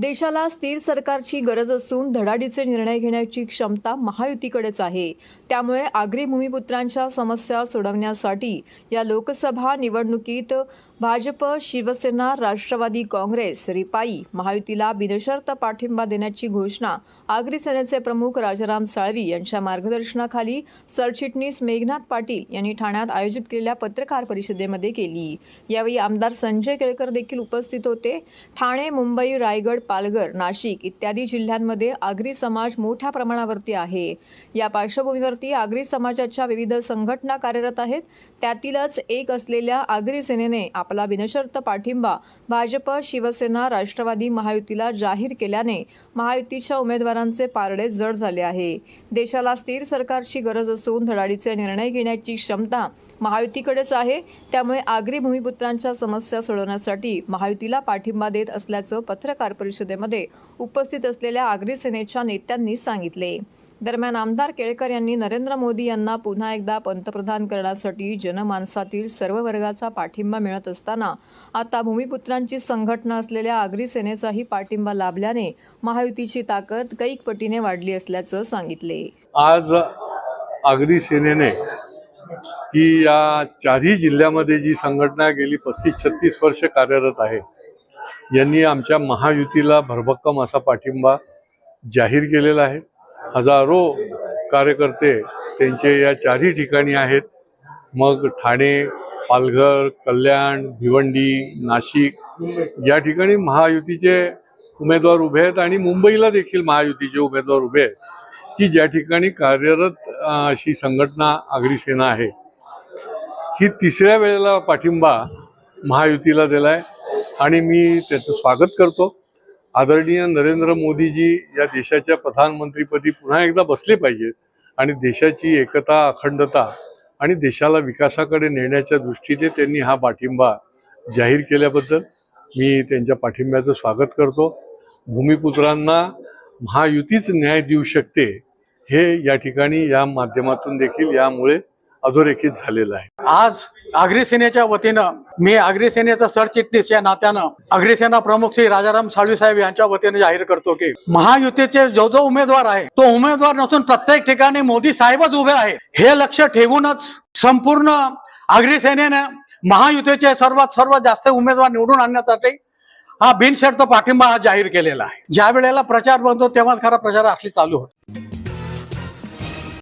देशाला स्थिर सरकारची गरज असून धडाडीचे निर्णय घेण्याची क्षमता महायुतीकडेच आहे. त्यामुळे आगरी भूमिपुत्रांच्या समस्या सोडवण्यासाठी या लोकसभा निवडणुकीत भाजप शिवसेना राष्ट्रवादी काँग्रेस रिपाई महायुतीला बिनशर्त पाठिंबा देण्याची घोषणा आगरी सेनेचे प्रमुख राजाराम साळवी यांच्या मार्गदर्शनाखाली सरचिटणीस मेघनाथ पाटील यांनी ठाण्यात आयोजित केलेल्या पत्रकार परिषदेमध्ये केली. यावेळी आमदार संजय केळकर देखील उपस्थित होते. ठाणे मुंबई रायगड पालघर नाशिक इत्यादी जिल्ह्यांमध्ये आगरी समाज मोठ्या प्रमाणावरती आहे. या पार्श्वभूमीवरती आगरी समाजाच्या विविध संघटना कार्यरत आहेत. त्यातीलच एक असलेल्या आगरी सेनेने आपला बिनशर्त पाठिंबा भाजप शिवसेना राष्ट्रवादी महायुतीला जाहीर केल्याने महायुतीच्या उमेदवारांचे पारडे जड झाले आहे. देशाला स्थिर सरकारची गरज असून धडाडीचे निर्णय घेण्याची क्षमता महायुतीकडेच आहे. त्यामुळे आगरी भूमिपुत्रांच्या समस्या सोडवण्यासाठी महायुतीला पाठिंबा देत असल्याचं पत्रकार परिषदेमध्ये उपस्थित असलेल्या आगरी सेनेच्या नेत्यांनी सांगितले. दरम्यान आमदार केळकर यांनी नरेंद्र मोदी यांना पुन्हा एकदा पंतप्रधान करण्यासाठी जनमानसातील सर्व वर्गाचा पाठिंबा मिळत असताना आता भूमिपुत्रांची संघटना असलेल्या आगरी सेनेचाही पाठिंबा लाभल्याने महायुतीची ताकद कैक पटीने वाढली असल्याचं सांगितले. आज आगरी सेनेने की या चारही जिल्ह्यामध्ये जी संघटना गेली पस्तीस छत्तीस वर्ष कार्यरत आहे यांनी आमच्या महायुतीला भरभक्कम असा पाठिंबा जाहीर केलेला आहे. हजारो कार्यकर्ते त्यांचे या चारही ठिकाणी आहेत. मग ठाणे पालघर कल्याण भिवंडी नाशिक या ठिकाणी महायुतीचे उमेदवार उभे आहेत आणि मुंबईला देखील महायुतीचे उमेदवार उभे आहेत. की ज्या ठिकाणी कार्यरत अशी संघटना आगरी सेना आहे ही तिसऱ्या वेळेला पाठिंबा महायुतीला दिलाय आणि मी त्याचं स्वागत करतो. आदरणीय नरेंद्र मोदीजी या देशाच्या प्रधानमंत्रीपदी पुन्हा एकदा बसले पाहिजेत आणि देशाची एकता अखंडता आणि देशाला विकासाकडे नेण्याच्या दृष्टीने त्यांनी हा पाठिंबा जाहीर केल्याबद्दल मी त्यांच्या पाठिंब्याचं स्वागत करतो. भूमिपुत्रांना महायुतीच न्याय देऊ शकते हे या ठिकाणी या माध्यमातून देखील यामुळे अधोरेखित झालेलं आहे. आज अग्रसेनेच्या सेनेच्या वतीनं मी अग्रसेनेचा सरचिटणीस या नात्यानं अग्रसेना प्रमुख श्री राजाराम साळवी साहेब यांच्या वतीने जाहीर करतो की महायुतीचे जो जो उमेदवार आहे तो उमेदवार नसून प्रत्येक ठिकाणी मोदी साहेबच उभे आहेत. हे लक्ष ठेवूनच संपूर्ण आगरी महायुतीचे सर्वात सर्वात जास्त उमेदवार निवडून आणण्यासाठी हा बिनशर्त पाठिंबा हा जाहीर केलेला आहे. ज्या वेळेला प्रचार बनतो तेव्हाच खरा प्रचार असली चालू होतो.